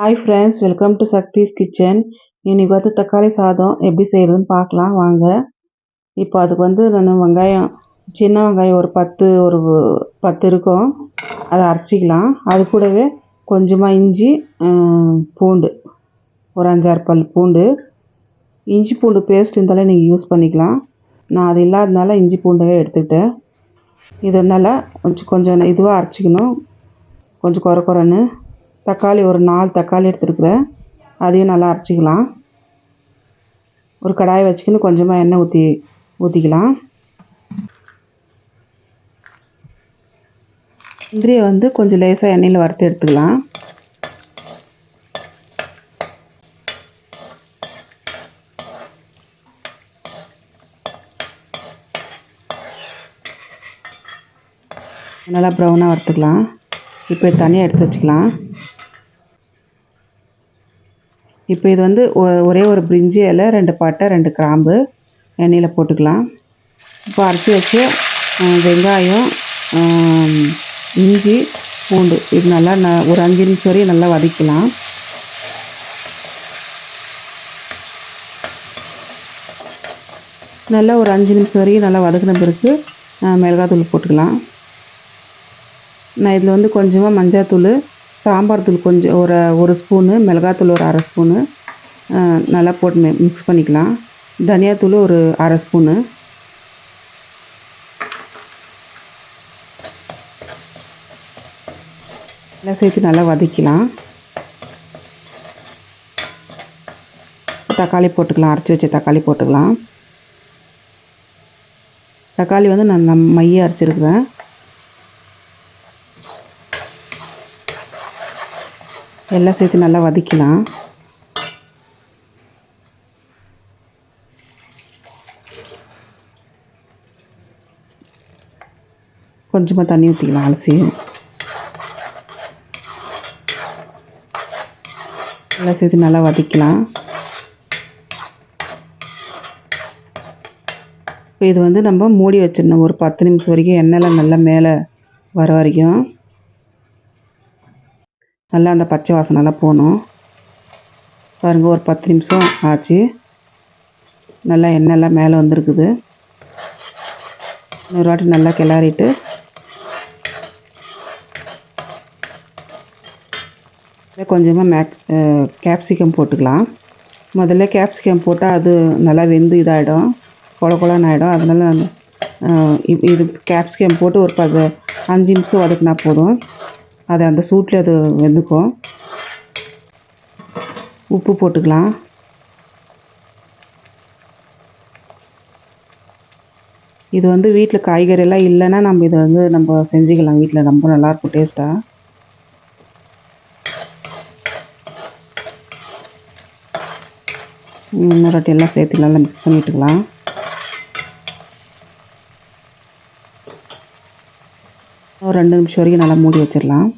Hi friends welcome to Sakthi's kitchen இன்றைக்கி வந்து தக்காளி சாதம் எப்படி செய்கிறதுன்னு பார்க்கலாம். வாங்க. இப்போ அதுக்கு வந்து நான் வெங்காயம் சின்ன வெங்காயம் ஒரு பத்து ஒரு பத்து இருக்கும். அதை அரைச்சிக்கலாம். அது கூடவே கொஞ்சமாக இஞ்சி பூண்டு ஒரு அஞ்சாறு பல் பூண்டு. இஞ்சி பூண்டு பேஸ்ட் இருந்தாலே நீங்கள் யூஸ் பண்ணிக்கலாம். நான் அது இல்லாதனால இஞ்சி பூண்டவே எடுத்துக்கிட்டேன். இதனால் கொஞ்சம் கொஞ்சம் இதுவாக அரைச்சிக்கணும். கொஞ்சம் குறை குறைன்னு தக்காளி ஒரு நாலு தக்காளி எடுத்துருக்குறேன். அதையும் நல்லா அரைச்சிக்கலாம். ஒரு கடாயை வச்சுக்கின்னு கொஞ்சமாக எண்ணெய் ஊற்றி ஊற்றிக்கலாம் முந்திரியை வந்து கொஞ்சம் லேசாக எண்ணெயில் வறுத்து எடுத்துக்கலாம். நல்லா ப்ரௌனாக வறுத்துக்கலாம். இப்போ தனியாக எடுத்து வச்சுக்கலாம். இப்போ இது வந்து ஒ- ஒரே ஒரு பிரிஞ்சி இலை ரெண்டு பட்டை ரெண்டு கிராம்பு. எண்ணெயில் போட்டுக்கலாம். இப்போ அரைச்சி வச்சு வெங்காயம் இஞ்சி பூண்டு. இது நல்லா ந ஒரு அஞ்சு நிமிஷம் வரையும் நல்லா வதக்கலாம். நல்லா ஒரு அஞ்சு நிமிஷம் வரையும் நல்லா வதக்கின பிறகு மிளகாத்தூள் போட்டுக்கலாம். நான் இதில் வந்து கொஞ்சமாக மஞ்சள்தூள் சாம்பார் தூள் கொஞ்சம் ஒரு ஒரு ஸ்பூனு மிளகாத்தூள் ஒரு அரை ஸ்பூனு நல்லா போட்டு மிக்ஸ் பண்ணிக்கலாம். தனியாத்தூள் ஒரு அரை ஸ்பூனு. எல்லாம் சேர்த்து நல்லா வதக்கலாம் தக்காளி போட்டுக்கலாம் அரைச்சி வச்ச தக்காளி போட்டுக்கலாம். தக்காளி வந்து நான் நம் மைய அரைச்சிருக்கிறேன். எல்லாம் சேர்த்து நல்லா வதக்கலாம். கொஞ்சமாக தண்ணி ஊற்றிக்கலாம் அலசி. எல்லாம் சேர்த்து நல்லா வதக்கலாம். இப்போ இது வந்து நம்ம மூடி வச்சிடணும். ஒரு பத்து நிமிஷம் வரைக்கும் எண்ணெய்லாம் நல்லா மேலே வர வரைக்கும். நல்லா அந்த பச்சை வாசனெல்லாம் போகணும். பாருங்கள் ஒரு பத்து நிமிஷம் ஆச்சு. நல்லா எண்ணெய்லாம் மேலே வந்திருக்குது. இன்னொரு வாட்டி நல்லா கிளறிட்டு. கொஞ்சமாக மேக் கேப்சிகம் போட்டுக்கலாம். முதல்ல கேப்சிகம் போட்டால் அது நல்லா வெந்து இதாகிடும் கொல கொலன்னு ஆகிடும் அதனால் நான் இது கேப்சிகம் போட்டு ஒரு பது அஞ்சு நிமிஷம் வதக்குனா போதும். அது அந்த சூட்டில் அது வெந்துக்கும். உப்பு போட்டுக்கலாம். இது வந்து வீட்டில் காய்கறியெல்லாம் இல்லைன்னா நம்ம இதை வந்து நம்ம செஞ்சுக்கலாம் வீட்டில். ரொம்ப நல்லாயிருக்கும் டேஸ்ட்டாக இன்னொரு வாட்டி எல்லாம் சேர்த்து நல்லா மிக்ஸ் பண்ணிட்டுக்கலாம். ஒரு ரெண்டு நிமிஷம் வரைக்கும் நல்லா மூடி வச்சிடலாம்.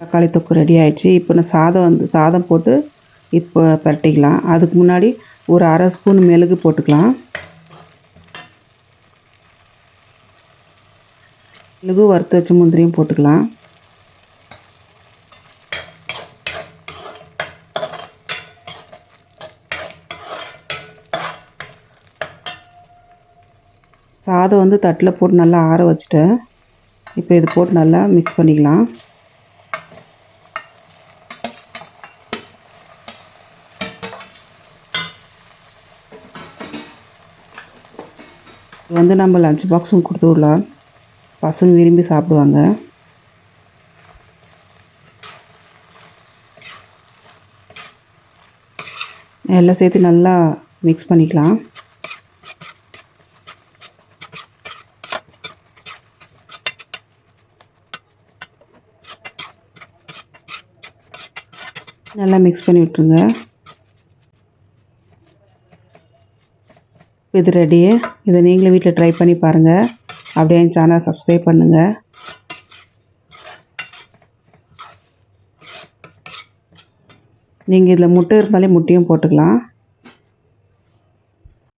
தக்காளி தொக்கு ரெடி ஆயிடுச்சு. இப்போ நான் சாதம் வந்து சாதம் போட்டு இப்போ பரட்டிக்கலாம். அதுக்கு முன்னாடி ஒரு அரை ஸ்பூன் மிளகு போட்டுக்கலாம். மிளகு வறுத்து வச்ச முந்திரியும் போட்டுக்கலாம். சாதம் வந்து தட்டில் போட்டு நல்லா ஆற வச்சுட்டேன். இப்போ இது போட்டு நல்லா மிக்ஸ் பண்ணிக்கலாம். இது வந்து நம்ம லஞ்ச் பாக்ஸும் கொடுத்து விடலாம். பசங்க விரும்பி சாப்பிடுவாங்க. எல்லாம் சேர்த்து நல்லா மிக்ஸ் பண்ணிக்கலாம். நல்லா மிக்ஸ் பண்ணி விட்ருங்க இது ரெடி இதை நீங்களும் வீட்டில் ட்ரை பண்ணி பாருங்கள் அப்படியே என் சேனல் சப்ஸ்கிரைப் பண்ணுங்கள் நீங்கள் இதில் முட்டை இருந்தாலே முட்டையும் போட்டுக்கலாம்.